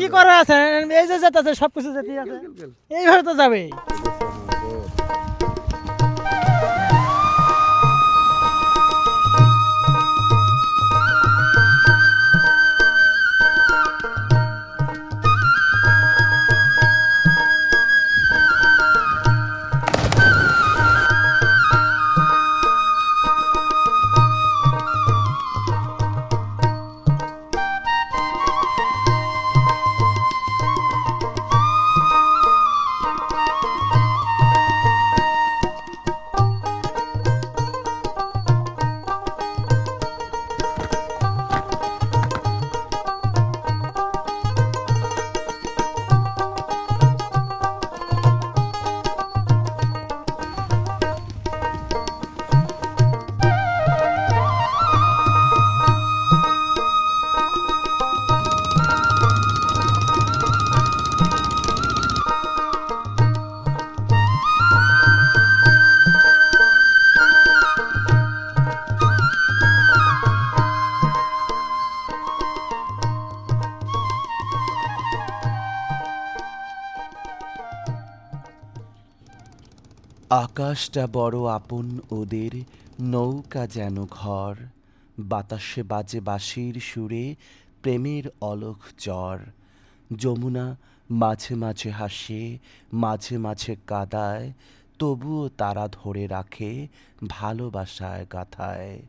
কি করা আছে? এই যে যেতে আছে সবকিছু যেতে আছে। এইভাবে তো যাবে আকাশটা বড় আপন ওদের, নৌকা যেন ঘর। বাতাসে বাজে বাঁশির সুরে প্রেমের অলোক জ্বর। যমুনা মাঝে মাঝে হাসে, মাঝে মাঝে কাদায়, তবুও তারা ধরে রাখে ভালোবাসায় গাথায়।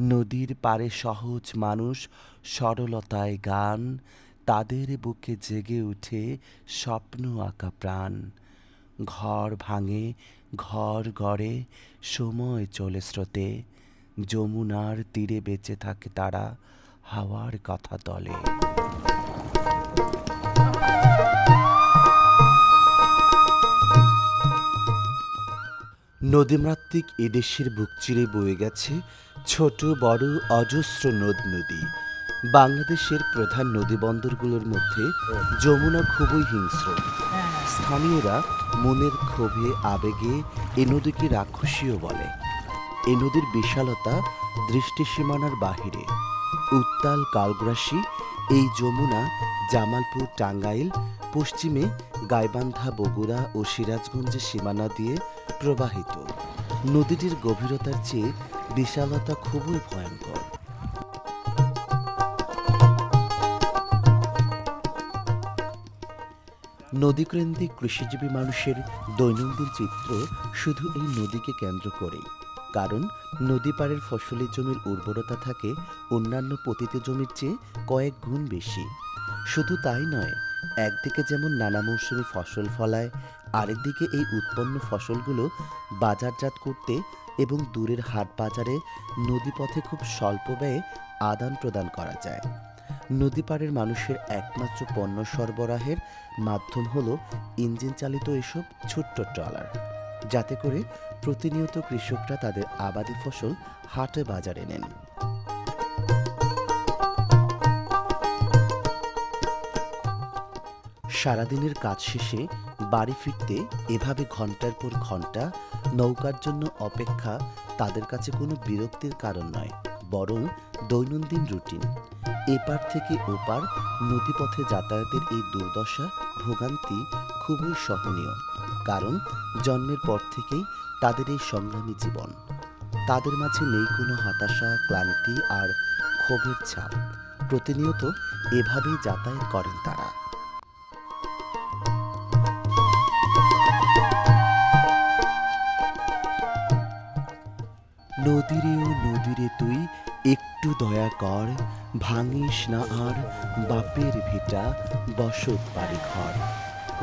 নদীর পারে সহজ মানুষ সরলতায় গান, তাদের বুকে জেগে উঠে স্বপ্ন আঁকা প্রাণ। ঘর ভাঙে, ঘর গড়ে, সময় চলে স্রোতে। যমুনার তীরে বেঁচে থাকে তারা, হাওয়ার কথা তলে নদীমাতৃক এদেশের বুক চিরে বয়ে গেছে ছোট বড় অজস্র নদ নদী বাংলাদেশের প্রধান নদীবন্দরগুলোর মধ্যে যমুনা খুবই হিংস্র। স্থানীয়রা মনের ক্ষোভে আবেগে এ নদীকে রাক্ষসীও বলে। এ নদীর বিশালতা দৃষ্টিসীমানার বাহিরে। উত্তাল কালগ্রাসী এই যমুনা জামালপুর টাঙ্গাইল পশ্চিমে গাইবান্ধা বগুড়া ও সিরাজগঞ্জের সীমানা দিয়ে প্রবাহিত। নদীটির গভীরতার চেয়ে বিশালতা খুবই ভয়ঙ্কর নদীকেন্দ্রিক কৃষিজীবী মানুষের দৈনন্দিন চিত্র শুধু এই নদীকে কেন্দ্র করেই। কারণ নদী পাড়ের ফসলি জমির উর্বরতা থাকে অন্যান্য পতিত জমির চেয়ে কয়েক গুণ বেশি। শুধু তাই নয়, একদিকে যেমন নানা মৌসুমি ফসল ফলায়, আরেকদিকে এই উৎপন্ন ফসলগুলো বাজারজাত করতে এবং দূরের হাট বাজারে নদীপথে খুব স্বল্প ব্যয়ে আদান প্রদান করা যায়। নদী পাড়ের মানুষের একমাত্র পণ্য সরবরাহের মাধ্যম হলো ইঞ্জিন চালিত এসব ছোট্ট ট্রলার। যাতে করে প্রতিনিয়ত কৃষকরা তাদের আবাদি ফসল হাটে বাজারে নেন। সারাদিনের কাজ শেষে বাড়ি ফিরতে এভাবে ঘণ্টার পর ঘণ্টা নৌকার জন্য অপেক্ষা তাদের কাছে কোনো বিরক্তির কারণ নয়। বরং দৈনন্দিন রুটিন। এপার থেকে ওপার নদীপথে যাতায়াতের এই দুর্দশা, ভোগান্তি খুবই সহনীয়, কারণ জন্মের পর থেকেই তাদের এই সংগ্রামী জীবন। তাদের মাঝে নেই কোনো হতাশা, ক্লান্তি আর ক্ষোভের ছাপ। প্রতিনিয়ত এভাবেই যাতায়াত করেন তারা। নদীরে ও নদীরে তুই একটু দয়া কর, ভাঙিস না আর বাপের ভিটা বসত বাড়ি ঘর।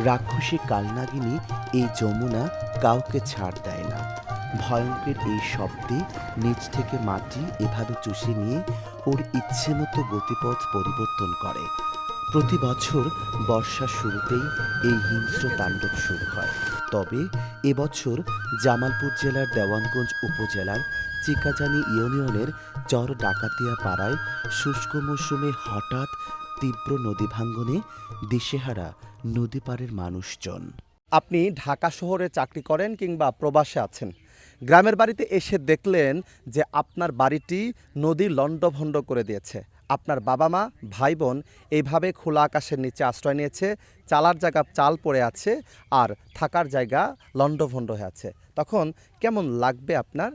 রাক্ষসী কালনাগিনী এই যমুনা কাউকে ছাড় দেয় না। ভয়ঙ্কর এই শব্দে নিচ থেকে মাটি এভাবে চুষে নিয়ে ওর ইচ্ছে মতো গতিপথ পরিবর্তন করে। প্রতি বছর বর্ষার শুরুতেই এই হিংস্র তাণ্ডব শুরু হয়। তবে এবছর জামালপুর জেলার দেওয়ানগঞ্জ উপজেলার চিকাজানি ইউনিয়নের চর ডাকাতিয়া পাড়ায় শুষ্ক মৌসুমে হঠাৎ তীব্র নদী ভাঙ্গনে দিশেহারা নদী পাড়ের মানুষজন। আপনি ঢাকা শহরে চাকরি করেন কিংবা প্রবাসে আছেন, গ্রামের বাড়িতে এসে দেখলেন যে আপনার বাড়িটি নদী লণ্ডভণ্ড করে দিয়েছে। আপনার বাবা মা, ভাই বোন এইভাবে খোলা আকাশের নিচে আশ্রয় নিয়েছে, চালার জায়গা চাল পড়ে আছে আর থাকার জায়গা লণ্ডভণ্ড হয়ে আছে। তখন কেমন লাগবে আপনার?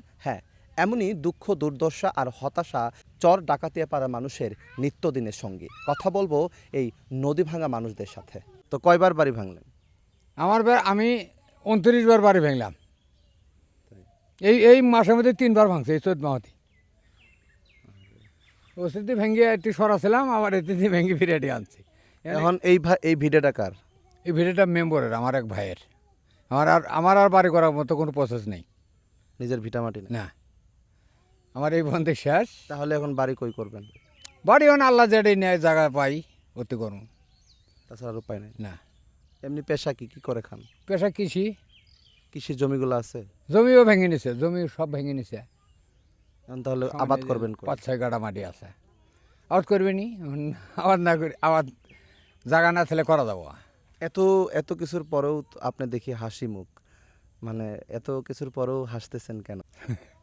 এমনই দুঃখ দুর্দশা আর হতাশা চর ডাকাতিয়া পাড়া মানুষের নিত্যদিনের সঙ্গী। কথা বলব এই নদী ভাঙা মানুষদের সাথে। তো কয়বার বাড়ি ভাঙলেন? আমার বার আমি উনত্রিশ বার বাড়ি ভাঙলাম। এই এই মাসের মধ্যে তিনবার ভাঙছে এই চোদ্দ মাহতি ওষুধি ভেঙে একটু সরাছিলাম আবার দিয়ে ভেঙে এটি আনছি। এখন এই ভা- এই ভিডিওটা কার? এই ভিডিওটা মেম্বরের আমার এক ভাইয়ের। আমার আর আমার আর বাড়ি করার মতো কোনো প্রসেস নেই। নিজের ভিটামাটি না। আমার এই বন্ধে শেষ। তাহলে এখন বাড়ি কই করবেন? বাড়ি হন আল্লাহ যেটাই নেয় জায়গা পাই অতি করুন তাছাড়া আর উপায় নেই? না। এমনি পেশা কি? কি করে খান? পেশা কৃষি। কৃষির জমিগুলো আছে? জমিও ভেঙে নিছে জমি সব ভেঙে নিছে। এখন তাহলে আবাদ করবেন কই? পাঁচ ছয় গাড়া মাটি আছে। আবাদ করবে নি আবাদ না করি আবাদ জায়গা না থাকলে করা যাব। এত এত কিছুর পরেও তো আপনি দেখি হাসি মুখ। মানে এত কিছুর পরেও হাসতেছেন কেন?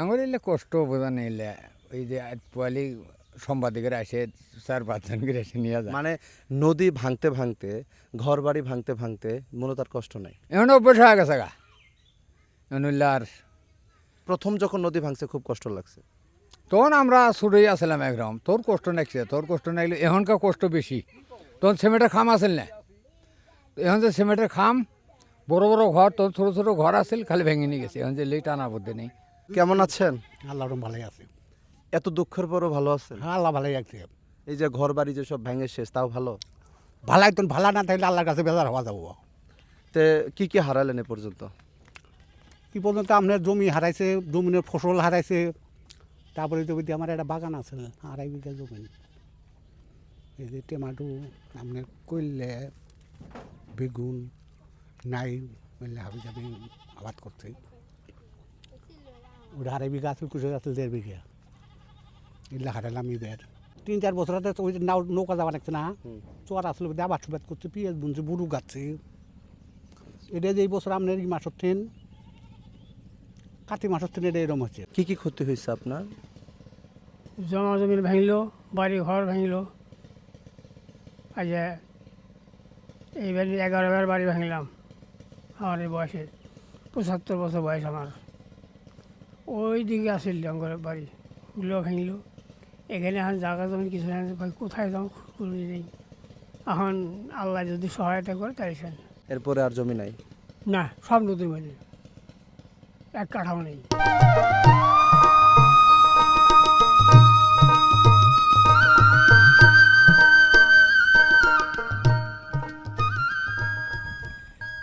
আঙুর এলে কষ্ট বোঝা নিলে ওই যে পোয়ালি সাংবাদিকের আসে চার পাঁচজন করে এসে নিয়ে যায় মানে নদী ভাঙতে ভাঙতে ঘর বাড়ি ভাঙতে ভাঙতে মূলত আর কষ্ট নাই। এখন অভ্যাস হয়ে গেছে গা এখন আর প্রথম যখন নদী ভাঙছে খুব কষ্ট লাগছে। তখন আমরা ছুটেই আসলাম একরকম তোর কষ্ট নাকছে তোর কষ্ট নাকলে এখনকার কষ্ট বেশি। তখন সিমেন্টের খাম আসেল না? এখন যে সিমেন্টের খাম বড় বড় ঘর তোর ছোটো ছোটো ঘর আসেল খালি ভেঙে নিয়ে গেছে। এখন যে লেই টানা বুদ্ধি নেই। কেমন আছেন? আল্লাহ ভালোই আছে। এত দুঃখের পরও ভালো আছেন? হ্যাঁ আল্লাহ ভালোই আছে। এই যে ঘর বাড়ি যেসব ভেঙে শেষ তাও ভালো? ভালো একদম ভালো না থাকলে আল্লাহর কাছে বেজার হওয়া যাব। তে কি কি হারালেন এ পর্যন্ত? কি পর্যন্ত আপনার জমি হারাইছে জমিনের ফসল হারাইছে। তারপরে জমিতে আমার একটা বাগান আছে আড়াই বিঘা জমি। এই যে টমেটো আপনার করলে বেগুন নাই বললে হাবি যাবি আবাদ করছে। ওটা আড়াই বিঘা আছে কুচে আছে দেড় বিঘা। এগুলো হারালাম এবার তিন চার বছর হতে ওই নাও নৌকা যাওয়া লাগছে না। চর আসলে বোধহয় আবাদ সুবাদ করছে পেঁয়াজ বুনছে বুড়ু গাচ্ছে এটা যে এই বছর আপনার এই মাসের ট্রেন কাতি মাসের ট্রেন এটা এরকম হচ্ছে কি কি ক্ষতি হয়েছে আপনার জমা জমিন ভাঙলো বাড়ি ঘর ভাঙলো। আজ এইবার এগারো এগারোবার বাড়ি ভাঙলাম। আমার এই বয়সে পঁচাত্তর বছর বয়স আমার ওই দিকে আসিল জঙ্গলের বাড়ি। ওগুলো ভেঙল। এখানে এখন জায়গা যখন কিছু ভাই কোথায় যাও? খুঁজে নেই। এখন আল্লাহ যদি সহায়তা করে তাই সেন। এরপরে আর জমি নাই? না সব নদীর মধ্যে। এক কাঠাও নেই।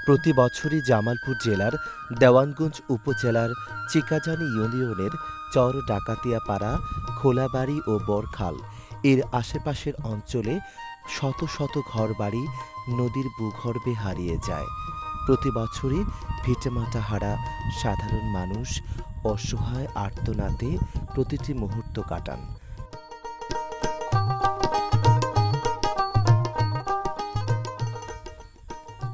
প্রতি বছরই জামালপুর জেলার দেওয়ানগঞ্জ উপজেলার চিকাজানি ইউনিয়নের চর ডাকাতিয়াপাড়া, খোলাবাড়ি ও বরখাল এর আশেপাশের অঞ্চলে শত শত ঘরবাড়ি নদীর ভূগর্ভে হারিয়ে যায়। প্রতি বছরই ভিটেমাটা হারা সাধারণ মানুষ অসহায় আর্তনাতে প্রতিটি মুহূর্ত কাটান।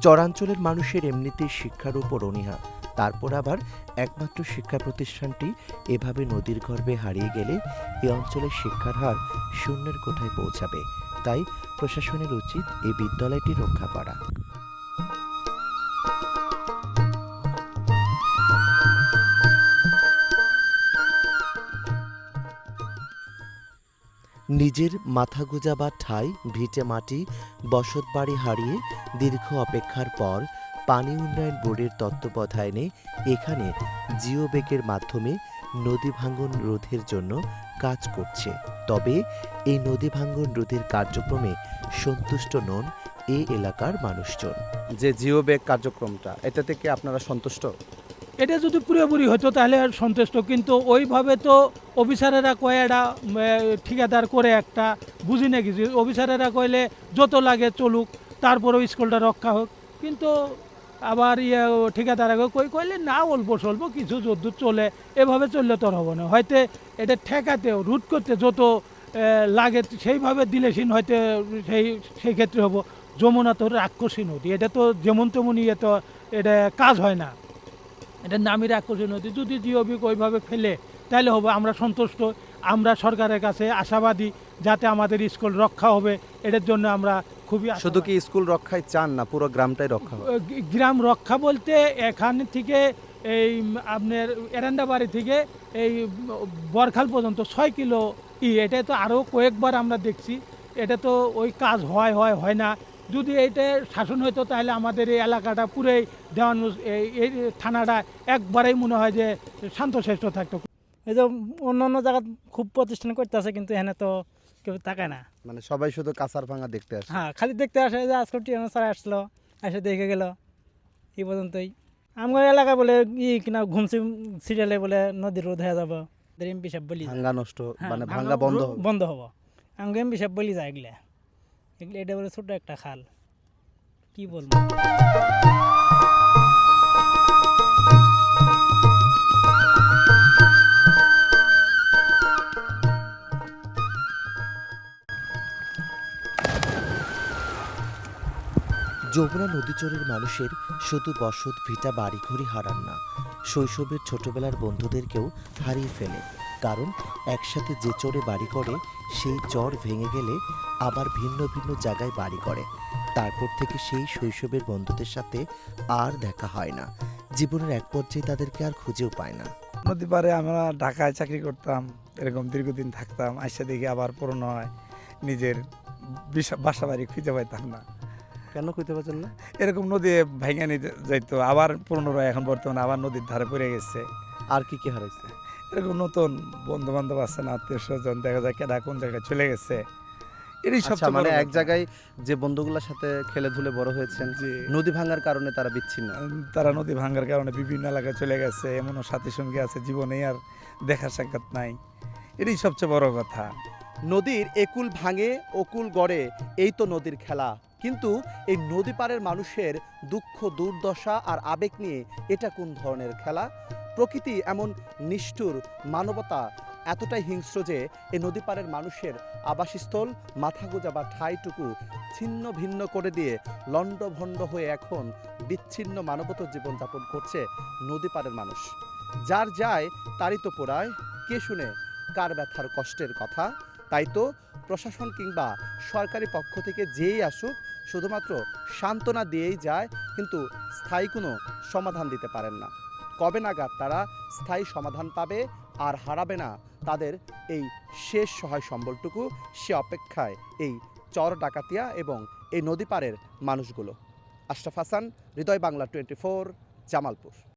চরাঞ্চলের মানুষের এমনিতেই শিক্ষার উপর অনীহা। তারপর আবার একমাত্র শিক্ষা প্রতিষ্ঠানটি এভাবে নদীর গর্ভে হারিয়ে গেলে এ অঞ্চলের শিক্ষার হার শূন্যের কোঠায় পৌঁছাবে। তাই প্রশাসনের উচিত এই বিদ্যালয়টি রক্ষা করা। নিজের মাথা গোজাবার ঠাই, ভিটে মাটি বসত বাড়ি হারিয়ে দীর্ঘ অপেক্ষার পর পানি উন্নয়ন বোর্ডের তত্ত্বাবধানে এখানে জিও বেগের মাধ্যমে নদী ভাঙ্গন রোধের জন্য কাজ করছে। তবে এই নদী ভাঙ্গন রোধের কার্যক্রমে সন্তুষ্ট নন এ এলাকার মানুষজন। যে জিও ব্যাগ কার্যক্রমটা এটা থেকে আপনারা সন্তুষ্ট? এটা যদি পুরোপুরি হতো তাহলে সন্তুষ্ট, কিন্তু ওইভাবে তো অফিসারেরা কয় এটা ঠিকাদার করে একটা বুঝি না কিছু অফিসারেরা কইলে যত লাগে চলুক, তারপরেও স্কুলটা রক্ষা হোক। কিন্তু আবার ইয়ে ঠিকাদার আগে কই, কইলে না, অল্প স্বল্প কিছু যদ্দূর চলে, এভাবে চললে তো আর হবে না। হয়তো এটা ঠেকাতেও, রুট করতে যত লাগে, সেইভাবে দিলে সিন হয়তো সেই সেই ক্ষেত্রে হব। যমুনা তো রাক্ষসী নদী, এটা তো যেমন তেমন ইয়ে তো, এটা কাজ হয় না। এটা নামের আকর্ষণ নদী। যদি জিওবিক ওইভাবে ফেলে তাহলে হবে আমরা সন্তুষ্ট। আমরা সরকারের কাছে আশাবাদী যাতে আমাদের স্কুল রক্ষা হবে। এটার জন্য আমরা খুবই শুধু কি স্কুল রক্ষায় চান না? পুরো গ্রামটাই রক্ষা গ্রাম রক্ষা বলতে এখান থেকে এই আপনার এরান্ডা বাড়ি থেকে এই বরখাল পর্যন্ত ছয় কিলো ই। এটা তো আরও কয়েকবার আমরা দেখছি। এটা তো ওই কাজ হয় হয় হয় না। যদি এটা শাসন হইতো তাহলে আমাদের এই এলাকাটা পুরোই দেওয়ান এই থানাটা একবারেই মনে হয় যে শান্তশ্রেষ্ঠ থাকতো। এই যে অন্য অন্য জায়গায় খুব প্রতিষ্ঠান করতেছে কিন্তু এখানে তো কেউ তাকায় না। মানে সবাই শুধু কাঁচার ভাঙা দেখতে আসে। হ্যাঁ খালি দেখতে আসে যে আজকে টিএনও স্যার আসলো এসে দেখে গেল এই পর্যন্তই। আমার এলাকা বলে ই কিনা ঘুমসি সিরিয়ালে বলে নদীর রোধ হয়ে যাব। এমপি সাহেব বলি। ভাঙ্গা নষ্ট হ্যাঁ, মানে ভাঙা ভাঙ্গা বন্ধ। বন্ধ হব। আমাকে এমপি সাহেব বলি যায় এগুলা। এটা বলে ছোট একটা খাল। কি বলব? যমুনা নদীচরের মানুষের শুধু বসত, ভিটা, বাড়িঘরই হারান না। শৈশবের ছোটবেলার বন্ধুদেরকেও হারিয়ে ফেলে। কারণ একসাথে যে চরে বাড়ি করে সেই চর ভেঙে গেলে আবার ভিন্ন ভিন্ন জায়গায় বাড়ি করে। তারপর থেকে সেই শৈশবের বন্ধুদের সাথে আর দেখা হয় না। জীবনের এক পর্যায়ে তাদেরকে আর খুঁজেও পায় না। নদী পারে আমরা ঢাকায় চাকরি করতাম এরকম দীর্ঘদিন থাকতাম আসে দেখি আবার পুরনো হয় নিজের বাসা বাড়ি খুঁজে পাইতাম না। কেন খুঁজতে পারছেন না? এরকম নদী ভেঙে নিতে যাইতো আবার পুরনো এখন বর্তমানে আবার নদীর ধারে পড়ে গেছে। আর কি কি হারাইছে? এরকম নতুন বন্ধু বান্ধব আছে না আত্মীয় স্বজন দেখা যায় কেডা কোন জায়গায় চলে গেছে। আচ্ছা সবচেয়ে মানে এক জায়গায় যে বন্ধুগুলোর সাথে খেলে ধুলে বড় হয়েছেন নদী ভাঙার কারণে তারা বিচ্ছিন্ন। তারা নদী ভাঙ্গার কারণে বিভিন্ন এলাকায় চলে গেছে এমনও সাথী সঙ্গী আছে জীবনে আর দেখা সাক্ষাৎ নাই। এটাই সবচেয়ে বড় কথা। নদীর একুল ভাঙে অকুল গড়ে এই তো নদীর খেলা। কিন্তু এই নদী পাড়ের মানুষের দুঃখ দুর্দশা আর আবেগ নিয়ে এটা কোন ধরনের খেলা? প্রকৃতি এমন নিষ্ঠুর, মানবতা এতটাই হিংস্র যে এই নদী পাড়ের মানুষের আবাসস্থল মাথা গোজা বা ঠাইটুকু ছিন্ন ভিন্ন করে দিয়ে লণ্ডভণ্ড হয়ে এখন বিচ্ছিন্ন মানবত জীবনযাপন করছে নদী পাড়ের মানুষ। যার যায় তারই তো পোড়ায়, কে শুনে কার ব্যথার কষ্টের কথা? তাই তো প্রশাসন কিংবা সরকারি পক্ষ থেকে যেই আসুক, শুধুমাত্র সান্ত্বনা দিয়েই যায়, কিন্তু স্থায়ী কোনো সমাধান দিতে পারেন না। কবে নাগাদ তারা স্থায়ী সমাধান পাবে আর হারাবে না তাদের এই শেষ সহায় সম্বলটুকু সে অপেক্ষায় এই চর ডাকাতিয়া এবং এই নদী পাড়ের মানুষগুলো। Ashraf Hasan, Hridoy Bangla twenty four, Jamalpur.